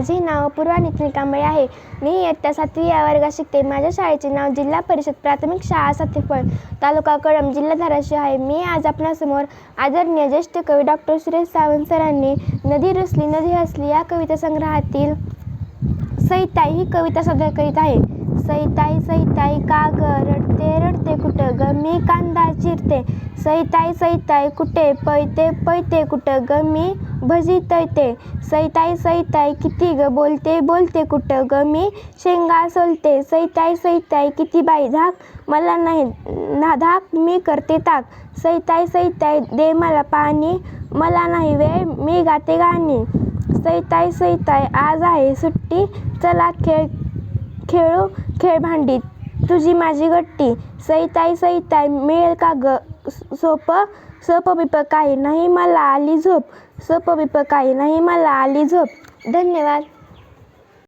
माझे नाव पूर्वा निखिल कांबळे आहे. मी इयत्ता सातवी या वर्गात शिकते. माझ्या शाळेचे नाव जिल्हा परिषद प्राथमिक शाळा सातेफळ तालुका कळंब जिल्हा धाराशिव आहे. मी आज आपणासमोर आदरणीय ज्येष्ठ कवी डॉक्टर सुरेश सावंत सरांनी नदी रुसली नदी हसली या कविता संग्रहातील सईताई ही कविता सादर करीत आहे. सईताई सईताई का ग रडते रडते कुठं? ग मी कांदा चिरते. सईताई सईताई कुठे? पळते पळते कुठं? ग मी भजी तळते सैताई सैताई किती ग बोलते बोलते कुठं ग मी? शेंगा सोलते. सैताई सैताई किती बाई धाक? मला नाही ना धाक मी करते ताक. सैताई सैताई दे मला पाणी. मला नाही वेळ मी गाते गाणी. सैताई सैताई आज आहे सुट्टी. चला खेळ खेळू खेळ भांडी तुझी माझी गट्टी. सैताई सैताई मिळेल का ग? सोपं सप बिप काही नाही मला आली झोप. सप बिप काही नाही मला आली झोप. धन्यवाद.